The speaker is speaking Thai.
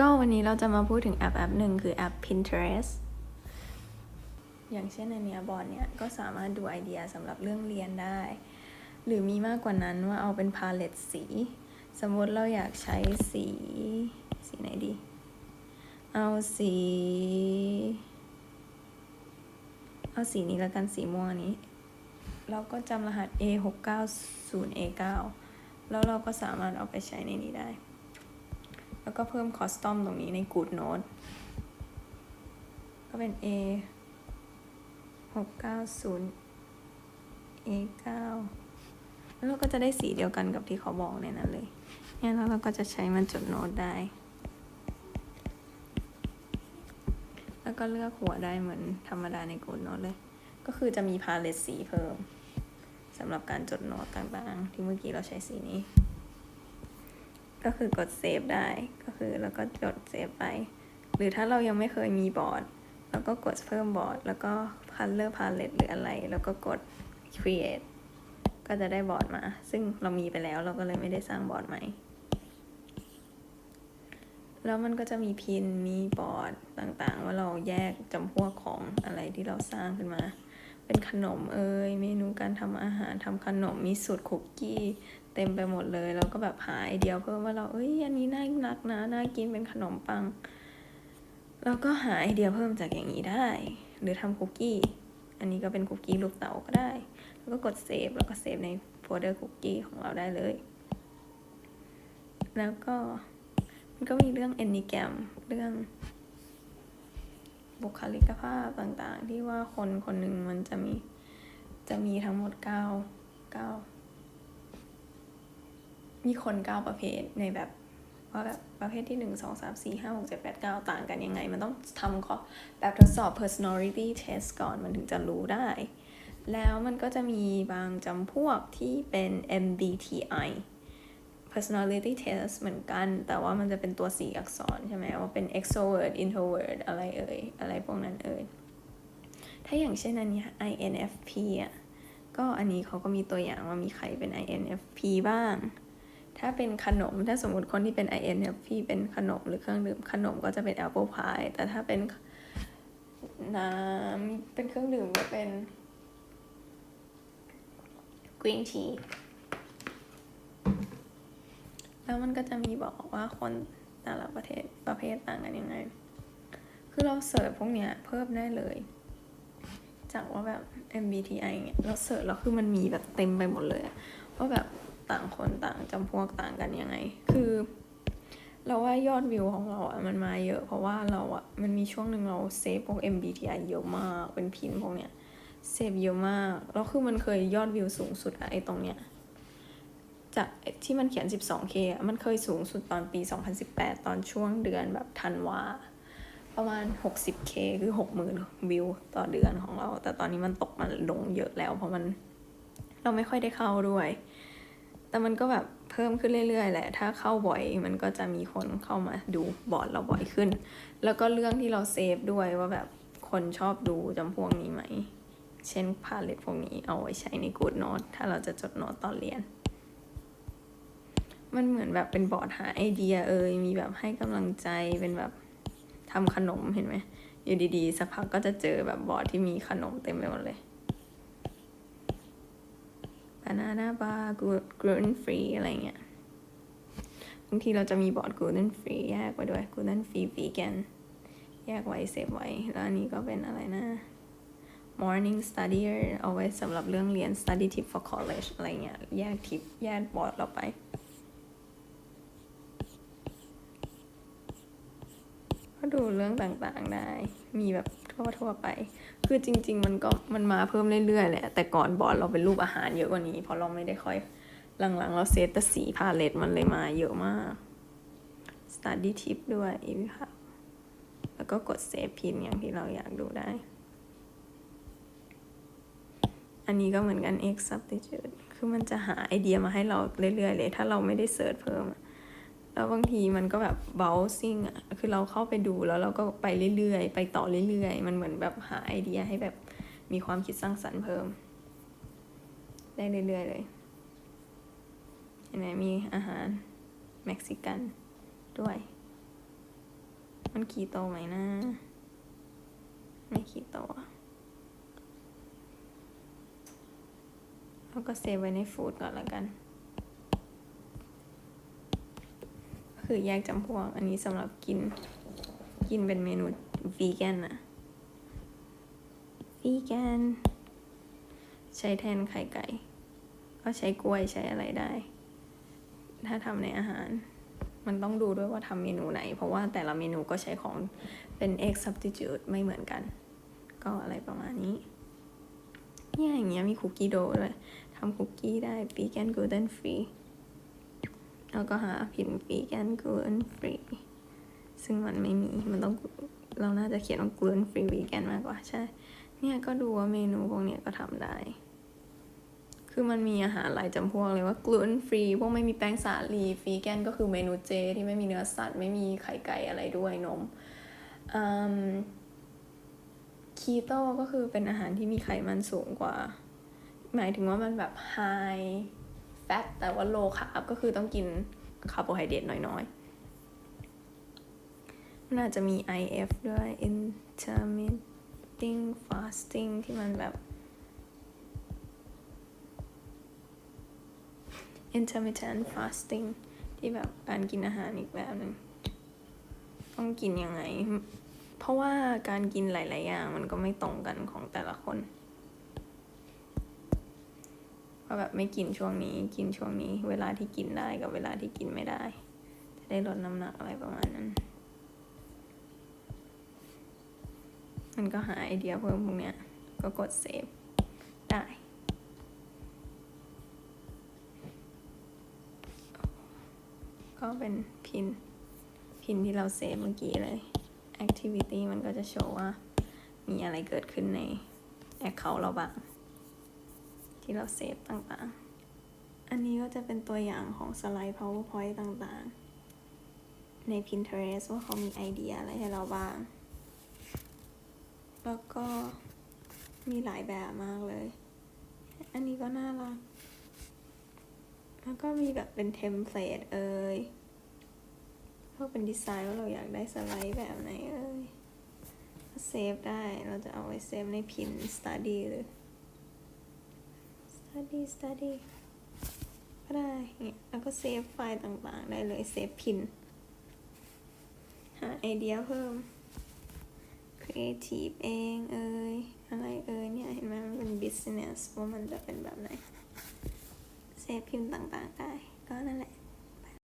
ก็วันนี้เราจะมาพูดถึงแอปแอปหนึ่งคือแอป Pinterest อย่างเช่นในเนี้ยบอร์ดเนี้ยก็สามารถดูไอเดียสำหรับเรื่องเรียนได้ หรือมีมากกว่านั้นว่าเอาเป็นพาเลตสี สมมติเราอยากใช้สี สีไหนดี เอาสี เอาสีนี้แล้วกันสีม่วงนนี้ เราก็จำรหัส A 6 9 0 A 9 แล้วเราก็สามารถเอาไปใช้ในนี้ได้ แล้วก็เพิ่มคอสตอมตรงนี้ใน Good Note ก็เป็น A 6 9 0 A 9แล้วเราก็จะได้สีเดียวกันกับที่เขาบอกในนั้นเลยเนี่ยแล้วเราก็จะใช้มันจดโน้ตได้ แล้วก็เลือกหัวได้เหมือนธรรมดาใน Good Note เลย ก็คือจะมีพาเลตสีเพิ่มสำหรับการจดโน้ตต่างๆ ที่เมื่อกี้เราใช้สีนี้ ก็คือกดเซฟได้ก็คือแล้วก็จดเซฟไป หรือถ้าเรายังไม่เคยมีบอร์ดเราก็กดเพิ่มบอร์ด แล้วก็ color palette หรืออะไร แล้วก็กด create ก็จะได้บอร์ดมา ซึ่งเรามีไปแล้วเราก็เลยไม่ได้สร้างบอร์ดใหม่ แล้วมันก็จะมีพิน มีบอร์ดต่างๆ ว่าเราแยกจำพวกของอะไรที่เราสร้างขึ้นมา เป็นขนมเอ่ย เมนูการทำอาหารทำขนม มีสูตรคุกกี้ เต็มไปหมดเลยเราก็แบบหาไอเดียเพิ่มว่าเราเอ้ยอันนี้น่ารักนะน่ากินเป็นขนมปังเราก็หาไอเดียเพิ่มจากอย่างนี้ได้ หรือทำคุกกี้อันนี้ก็เป็นคุกกี้ลูกเต๋าก็ได้ แล้วก็กดเซฟแล้วก็เซฟในโฟลเดอร์คุกกี้ของเราได้เลย แล้วก็มันก็มีเรื่อง e n น g r a m เรื่องบุคลิกภาพต่างๆ ที่ว่าคนคนหนึ่งมันจะมีจะมีทั้งหมดเก้าเก้า มีคนเก้าประเภทในแบบว่าแบบประเภทที่หนึ่งสองสามสี่ห้าหกเจ็ดแปดเก้าต่างกันยังไง มันต้องทำข้อแบบทดสอบ personality test ก่อนมันถึงจะรู้ได้ แล้วมันก็จะมีบางจำพวกที่เป็น MBTI personality test เหมือนกัน แต่ว่ามันจะเป็นตัวสีอักษรใช่ไหมว่าเป็น extrovert introvert อะไรเอ่ย อะไรพวกนั้นเอ่ย ถ้าอย่างเช่นอันนี้ INFP อะ ก็อันนี้เขาก็มีตัวอย่างว่ามีใครเป็น INFP บ้าง ถ้าเป็นขนมถ้าสมมติคนที่เป็น INFP เป็นขนมหรือเครื่องดื่มขนมก็จะเป็น apple pie แต่ถ้าเป็นน้ำเป็นเครื่องดื่มก็เป็น green tea แล้วมันก็จะมีบอกว่าคนแต่ละประเทศประเภทต่างกันยังไง คือเราเสิร์ชพวกเนี้ยเพิ่มได้เลย จากว่าแบบ MBTI เนี่ยเราเสิร์ชแล้วคือมันมีแบบเต็มไปหมดเลยว่าแบบ ต่างคนต่างจำพวกต่างกันยังไง คือ เราว่ายอดวิวของเราอะมันมาเยอะ เพราะว่าเราอะมันมีช่วงหนึ่งเราเซฟพวก MBTI เยอะมาก เป็นพินพวกเนี้ยเซฟเยอะมาก แล้วคือมันเคยยอดวิวสูงสุดอะไอตรงเนี้ยจากที่มันเขียน 12K อะมันเคยสูงสุดตอนปี 2018 ตอนช่วงเดือนแบบธันวา ประมาณ 60K คือ 60,000 วิวต่อเดือนของเรา แต่ตอนนี้มันตกมันลงเยอะแล้ว เพราะมันเราไม่ค่อยได้เข้าด้วย แต่มันก็แบบเพิ่มขึ้นเรื่อยๆแหละ ถ้าเข้าบ่อยมันก็จะมีคนเข้ามาดูบอร์ดเราบ่อยขึ้น แล้วก็เรื่องที่เราเซฟด้วยว่าแบบคนชอบดูจำพวกนี้ไหม เช่นพาเลตพวกนี้เอาไว้ใช้ใน Good Note ถ้าเราจะจดโน้ตตอนเรียน มันเหมือนแบบเป็นบอร์ดหาไอเดียเอ่ยมีแบบให้กำลังใจเป็นแบบทำขนมเห็นไหมอยู่ดีๆ สักพักก็จะเจอแบบบอร์ดที่มีขนมเต็มไปหมดเลย banana bar gluten free อะไรเงี้ยบางทีเราจะมีบอร์ด gluten free แยกไว้ด้วย gluten free vegan แยกไว้เซฟไว้ แล้วอันนี้ก็เป็นอะไรนะ morning studier เอาไว้สำหรับเรื่องเรียน study tip for college อะไรเงี้ย แยกทิป แยกบอร์ดเราไป ก็ดูเรื่องต่างๆได้ มีแบบ ทั่วๆไป คือจริง ๆ มันก็มันมาเพิ่มเรื่อยๆแหละ แต่ก่อนบอร์ดเราเป็นรูปอาหารเยอะกว่านี้ เพราะเราไม่ได้ค่อย หลังๆ เราเซตแต่สีพาเลตมันเลยมาเยอะมาก study tip ด้วยค่ะ แล้วก็กดเซฟพินอย่างที่เราอยากดูได้ อันนี้ก็เหมือนกัน X substitute คือมันจะหาไอเดียมาให้เราเรื่อยๆเลย ถ้าเราไม่ได้เสิร์ชเพิ่มอะ แล้วบางทีมันก็แบบ browsing อะคือเราเข้าไปดูแล้วเราก็ไปเรื่อยๆ ไปต่อเรื่อยๆ มันเหมือนแบบหาไอเดียให้แบบมีความคิดสร้างสรรค์เพิ่ม ได้เรื่อยๆเลยเห็นไหมมีอาหารเม็กซิกันด้วย มันคีโตไหมนะ ไม่คีโตอะแล้วก็เซฟไว้ในฟูดก่อนละกัน คือแยกจำพวก อันนี้สำหรับกิน กินเป็นเมนูวีแกนนะวีแกน ใช้แทนไข่ไก่ ก็ใช้กล้วยใช้อะไรได้ ถ้าทำในอาหาร มันต้องดูด้วยว่าทำเมนูไหน เพราะว่าแต่ละเมนูก็ใช้ของเป็น egg substitute ไม่เหมือนกัน ก็อะไรประมาณนี้เนี่ยอย่างเงี้ยมีคุกกี้โดด้วยทำคุกกี้ได้ vegan gluten free แล้วก็หาพิมพ์ vegan gluten free ซึ่งมันไม่มี มันต้องเราน่าจะเขียนว่า gluten free vegan มากกว่าใช่ เนี่ยก็ดูว่าเมนูพวกเนี้ยก็ทำได้ คือมันมีอาหารหลายจำพวกเลยว่า gluten free พวกไม่มีแป้งสาลี vegan ก็คือเมนูเจ ที่ไม่มีเนื้อสัตว์ ไม่มีไข่ไก่อะไรด้วยนมอืมคีโตก็คือเป็นอาหารที่มีไขมันสูงกว่า หมายถึงว่ามันแบบ high แฟตแต่ว่า low carb ก็คือต้องกินคาร์โบไฮเดรตน้อยๆ มันอาจจะมี IF ด้วย intermittent fasting ที่มันแบบ intermittent fasting ที่แบบการกินอาหารอีกแบบหนึ่งต้องกินยังไง เพราะว่าการกินหลาย ๆ อย่างมันก็ไม่ตรงกันของแต่ละคน ว่าแบบไม่กินช่วงนี้ กินช่วงนี้ เวลาที่กินได้กับเวลาที่กินไม่ได้ จะได้ลดน้ำหนักอะไรประมาณนั้น มันก็หาไอเดียเพิ่มพวกเนี้ย ก็กดเซฟได้ก็เป็นพิน พินที่เราเซฟเมื่อกี้เลย activity มันก็จะโชว์ว่า มีอะไรเกิดขึ้นใน account เราบ้าง ที่เราเซฟต่างๆ อันนี้ก็จะเป็นตัวอย่างของสไลด์ powerpoint ต่างๆ ใน Pinterest ว่าเขามีไอเดียอะไรให้เราบ้าง แล้วก็มีหลายแบบมากเลย อันนี้ก็น่ารัก แล้วก็มีแบบเป็นเทมเพลตเอ่ยก็เป็นดีไซน์ว่าเราอยากได้สไลด์แบบไหนเอ่ยเซฟได้ เราจะเอาไว้เซฟในพิน study หรือ study study ก็ได้เนี่ยแล้วก็เซฟไฟล์ต่างๆ ได้เลย เซฟพิน หาไอเดียเพิ่ม creative เองเอ่ยอะไรเอ่ยเนี่ย เห็นไหมมันเป็น business ว่ามันจะเป็นแบบไหน เซฟพิมพ์ต่างๆ ได้ ก็นั่นแหละ